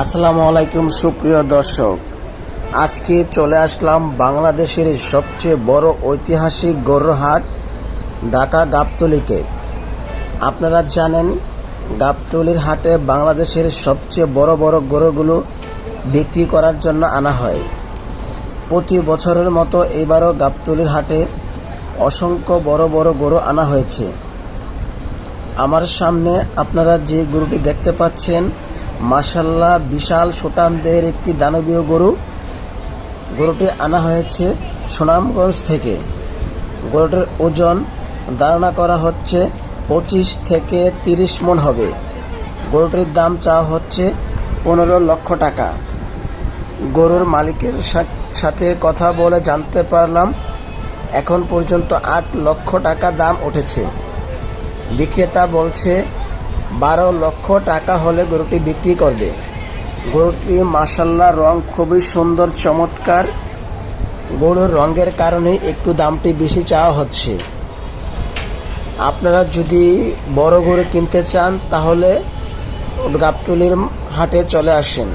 আসসালামু আলাইকুম সুপ্রিয় দর্শক। আজকে চলে আসলাম বাংলাদেশের সবচেয়ে বড় ঐতিহাসিক গরুর হাট ঢাকা গাবতলিতে। আপনারা জানেন, গাবতলির হাটে বাংলাদেশের সবচেয়ে বড় বড় গরুগুলো বিক্রি করার জন্য আনা হয়। প্রতি বছরের মতো এবারও গাবতলির হাটে অসংখ্য বড় বড় গরু আনা হয়েছে। আমার সামনে আপনারা যে গরুটি দেখতে পাচ্ছেন মাসাল্লাহ বিশাল সুটামদের একটি দানবীয় গরু। গরুটি আনা হয়েছে সুনামগঞ্জ থেকে। গরুটির ওজন ধারণা করা হচ্ছে পঁচিশ থেকে তিরিশ মন হবে। গরুটির দাম চাওয়া হচ্ছে পনেরো লক্ষ টাকা। গরুর মালিকের সাথে কথা বলে জানতে পারলাম, এখন পর্যন্ত আট লক্ষ টাকা দাম উঠেছে। বিক্রেতা বলছে বারো লক্ষ টাকা হলে গরুটি বিক্রি করবে। গরুটি মাসাল্লা রং খুবই সুন্দর, চমৎকার। গরুর রঙের কারণে একটু দামটি বেশি চাওয়া হচ্ছে। আপনারা যদি বড় গরু কিনতে চান, তাহলে গাবতলির হাটে চলে আসেন।